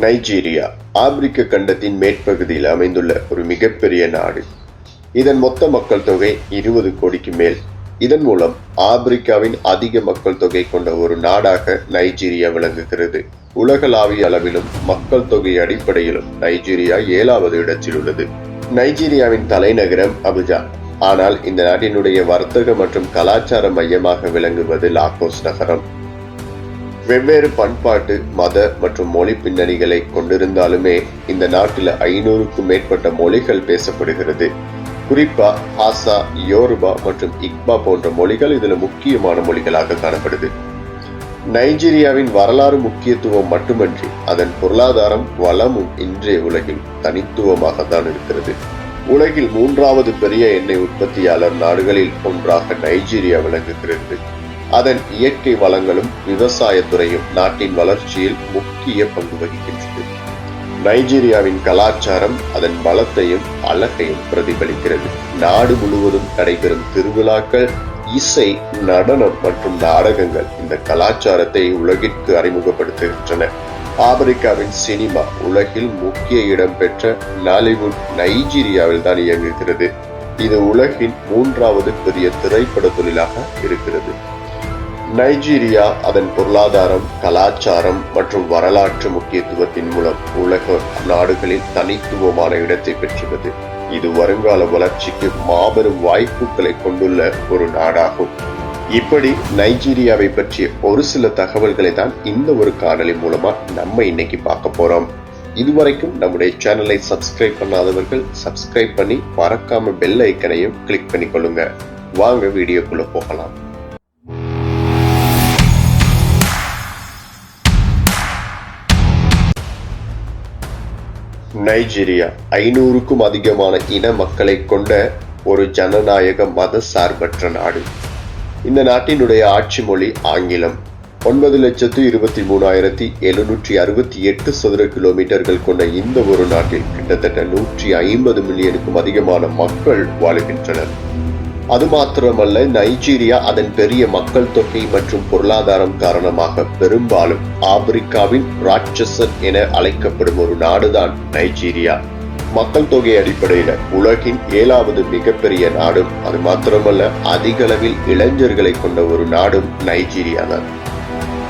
Nigeria ஆப்பிரிக்க கண்டத்தின் மேற்பகுதியில் அமைந்துள்ள ஒரு மிகப்பெரிய நாடு. இதன் மொத்த மக்கள் தொகை இருபது கோடிக்கு மேல். இதன் மூலம் ஆப்பிரிக்காவின் அதிக மக்கள் தொகை கொண்ட ஒரு நாடாக நைஜீரியா விளங்குகிறது. உலகளாவிய அளவிலும் மக்கள் தொகை அடிப்படையிலும் நைஜீரியா ஏழாவது இடத்தில் உள்ளது. நைஜீரியாவின் தலைநகரம் அபுஜா. ஆனால் இந்த நாட்டினுடைய வர்த்தக மற்றும் கலாச்சார மையமாக விளங்குவது லாகோஸ் நகரம். வெவ்வேறு பண்பாட்டு மத மற்றும் மொழி பின்னணிகளை கொண்டிருந்தாலுமே இந்த நாட்டில் ஐநூறுக்கும் மேற்பட்ட மொழிகள் பேசப்படுகிறது. குறிப்பா ஹாசா யோருபா மற்றும் இக்பா போன்ற மொழிகள் இதில் முக்கியமான மொழிகளாக காணப்படுது. நைஜீரியாவின் வரலாறு முக்கியத்துவம் மட்டுமன்றி அதன் பொருளாதாரம் வளமும் இன்றைய உலகில் தனித்துவமாக தான் இருக்கிறது. உலகில் மூன்றாவது பெரிய எண்ணெய் உற்பத்தியாளர் நாடுகளில் ஒன்றாக நைஜீரியா விளங்குகிறது. அதன் இயற்கை வளங்களும் விவசாயத்துறையும் நாட்டின் வளர்ச்சியில் முக்கிய பங்கு வகிக்கின்றது. நைஜீரியாவின் கலாச்சாரம் அதன் பலத்தையும் அழகையும் பிரதிபலிக்கிறது. நாடு முழுவதும் நடைபெறும் திருவிழாக்கள் இசை நடனம் மற்றும் நாடகங்கள் இந்த கலாச்சாரத்தை உலகிற்கு அறிமுகப்படுத்துகின்றன. ஆப்பிரிக்காவின் சினிமா உலகில் முக்கிய இடம் பெற்ற நாலிவுட் நைஜீரியாவில் தான் இயங்குகிறது. இது உலகின் மூன்றாவது பெரிய திரைப்பட தொழிலாக இருக்கிறது. நைஜீரியா அதன் பொருளாதாரம் கலாச்சாரம் மற்றும் வரலாற்று முக்கியத்துவத்தின் மூலம் உலக நாடுகளில் தனித்துவமான இடத்தை பெற்றுள்ளது. இது வருங்கால வளர்ச்சிக்கு மாபெரும் வாய்ப்புகளை கொண்டுள்ள ஒரு நாடாகும். இப்படி நைஜீரியாவை பற்றிய ஒரு சில தகவல்களை தான் இந்த ஒரு காணொலி மூலமா நம்ம இன்னைக்கு பார்க்க போறோம். இதுவரைக்கும் நம்முடைய சேனலை சப்ஸ்கிரைப் பண்ணாதவர்கள் சப்ஸ்கிரைப் பண்ணி மறக்காம பெல் ஐக்கனையும் கிளிக் பண்ணி கொள்ளுங்க வாங்க வீடியோக்குள்ள போகலாம். நைஜீரியா ஐநூறுக்கும் அதிகமான இன மக்களை கொண்ட ஒரு ஜனநாயக மத சார்பற்ற நாடு. இந்த நாட்டினுடைய ஆட்சி மொழி ஆங்கிலம். ஒன்பது லட்சத்து இருபத்தி மூணாயிரத்தி எழுநூற்றி அறுபத்தி எட்டு சதுர கிலோமீட்டர்கள் கொண்ட இந்த ஒரு நாட்டில் கிட்டத்தட்ட நூற்றி ஐம்பது மில்லியனுக்கும் அதிகமான மக்கள் வாழுகின்றனர். அது மாத்திரமல்ல நைஜீரியா அதன் பெரிய மக்கள் தொகை மற்றும் பொருளாதாரம் காரணமாக பெரும்பாலும் ஆப்பிரிக்காவின் ராட்சசன் என அழைக்கப்படும் ஒரு நாடுதான் நைஜீரியா. மக்கள் தொகை அடிப்படையில உலகின் ஏழாவது மிகப்பெரிய நாடும் அது மாத்திரமல்ல அதிக அளவில் இளைஞர்களை கொண்ட ஒரு நாடும் நைஜீரியா தான்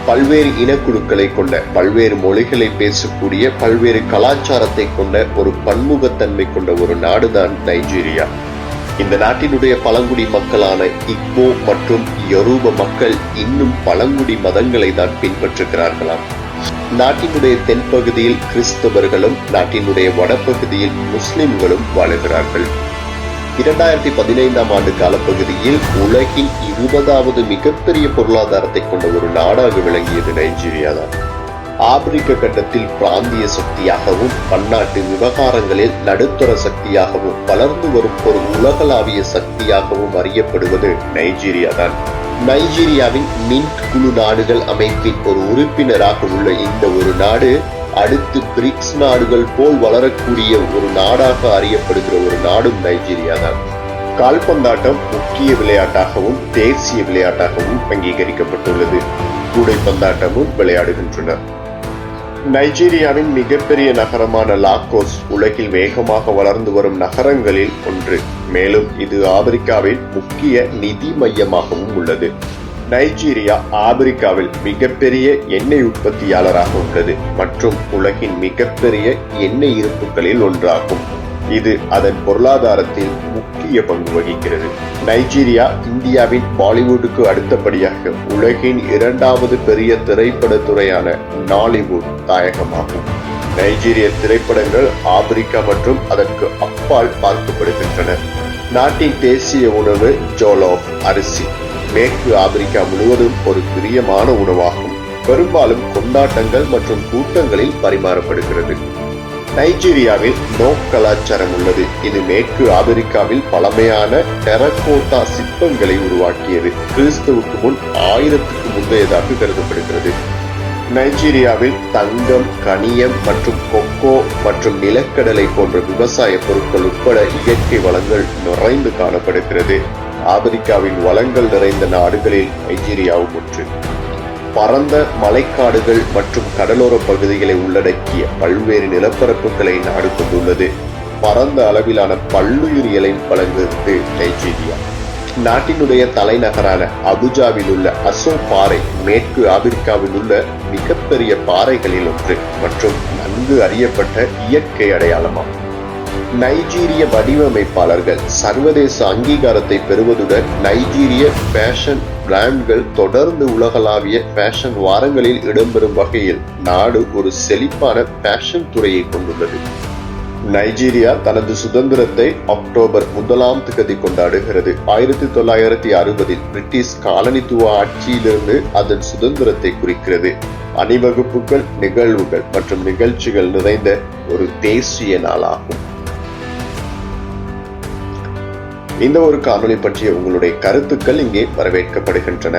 பல்வேறு இனக்குழுக்களை கொண்ட பல்வேறு மொழிகளை பேசக்கூடிய பல்வேறு கலாச்சாரத்தை கொண்ட ஒரு பன்முகத்தன்மை கொண்ட ஒரு நாடுதான் நைஜீரியா. இந்த நாட்டினுடைய பழங்குடி மக்களான இக்போ மற்றும் யரூப மக்கள் இன்னும் பழங்குடி மதங்களை தான் பின்பற்றுகிறார்களாம். நாட்டினுடைய தென்பகுதியில் கிறிஸ்தவர்களும் நாட்டினுடைய வடபகுதியில் முஸ்லிம்களும் வாழுகிறார்கள். இரண்டாயிரத்தி பதினைந்தாம் ஆண்டு காலப்பகுதியில் உலகின் இருபதாவது மிகப்பெரிய பொருளாதாரத்தை கொண்ட ஒரு நாடாக விளங்கியது நைஜீரியா தான். ஆப்பிரிக்க கட்டத்தில் பிராந்திய சக்தியாகவும் பன்னாட்டு விவகாரங்களில் நடுத்தர சக்தியாகவும் வளர்ந்து வரும் ஒரு உலகளாவிய சக்தியாகவும் அறியப்படுவது நைஜீரியா தான். நைஜீரியாவின் மின்ட் குழு நாடுகள் அமைப்பின் ஒரு உறுப்பினராக உள்ள இந்த ஒரு நாடு அடுத்து பிரிக்ஸ் நாடுகள் போல் வளரக்கூடிய ஒரு நாடாக அறியப்படுகிற ஒரு நாடும் நைஜீரியா தான். கால்பந்தாட்டம் முக்கிய விளையாட்டாகவும் தேசிய விளையாட்டாகவும் அங்கீகரிக்கப்பட்டுள்ளது. கூடைப்பந்தாட்டமும் விளையாடுகின்றனர் நைஜீரியாவின் மிகப்பெரிய நகரமான லாகோஸ் உலகில் வேகமாக வளர்ந்து வரும் நகரங்களில் ஒன்று. மேலும் இது ஆப்பிரிக்காவின் முக்கிய நிதி மையமாகவும் உள்ளது. நைஜீரியா ஆப்பிரிக்காவில் மிகப்பெரிய எண்ணெய் உற்பத்தியாளராக உள்ளது மற்றும் உலகின் மிகப்பெரிய எண்ணெய் இருப்புகளில் ஒன்றாகும். இது அதன் பொருளாதாரத்தில் முக்கிய பங்கு வகிக்கிறது. நைஜீரியா இந்தியாவின் பாலிவுட்டுக்கு அடுத்தபடியாக உலகின் இரண்டாவது பெரிய திரைப்பட துறையான நாலிவுட் தாயகமாகும். நைஜீரிய திரைப்படங்கள் ஆப்பிரிக்கா மற்றும் அதற்கு அப்பால் பார்க்கப்படுகின்றன. நாட்டின் தேசிய உணவு ஜோலோஃப் அரிசி. மேற்கு ஆப்பிரிக்கா முழுவதும் ஒரு பிரியமான உணவாகும். பெரும்பாலும் கொண்டாட்டங்கள் மற்றும் கூட்டங்களில் பரிமாறப்படுகிறது. நைஜீரியாவில் நோக் கலாச்சாரம் உள்ளது. இது மேற்கு ஆப்பிரிக்காவில் பழமையான டெரகோட்டா சிற்பங்களை உருவாக்கியது. கிறிஸ்துவுக்கு முன் ஆயிரத்துக்கு முந்தையதாக கருதப்படுகிறது. நைஜீரியாவில் தங்கம் கனியம் மற்றும் கொக்கோ மற்றும் நிலக்கடலை போன்ற விவசாய பொருட்கள் உட்பட இயற்கை வளங்கள் நிறைந்து காணப்படுகிறது. ஆப்பிரிக்காவின் வளங்கள் நிறைந்த நாடுகளில் நைஜீரியாவும் ஒன்று. பரந்த மலைக்காடுகள் மற்றும் கடலோர பகுதிகளை உள்ளடக்கிய பல்வேறு நிலப்பரப்புகளை நாடு கொண்டுள்ளது. பரந்த அளவிலான பல்லுயிரியலை வழங்குகிறது நைஜீரியா. நாட்டினுடைய தலைநகரான அபுஜாவில் உள்ள அசோ பாறை மேற்கு ஆப்பிரிக்காவில் உள்ள மிகப்பெரிய பாறைகளில் ஒன்று மற்றும் நன்கு அறியப்பட்ட இயற்கை அடையாளமாகும். நைஜீரிய வடிவமைப்பாளர்கள் சர்வதேச அங்கீகாரத்தை பெறுவதுடன் நைஜீரிய ஃபேஷன் பிராண்ட்கள் தொடர்ந்து உலகளாவிய ஃபேஷன் வாரங்களில் இடம்பெறும் வகையில் நாடு ஒரு செழிப்பான ஃபேஷன் துறையை கொண்டுள்ளது. நைஜீரியா தனது சுதந்திரத்தை அக்டோபர் முதலாம் திகதி கொண்டாடுகிறது. ஆயிரத்தி தொள்ளாயிரத்தி அறுபதில் பிரிட்டிஷ் காலனித்துவ ஆட்சியிலிருந்து அதன் சுதந்திரத்தை குறிக்கிறது. அணிவகுப்புகள் நிகழ்வுகள் மற்றும் நிகழ்ச்சிகள் நிறைந்த ஒரு தேசிய நாளாகும். இந்த ஒரு காணொலி பற்றிய உங்களுடைய கருத்துக்கள் இங்கே வரவேற்கப்படுகின்றன.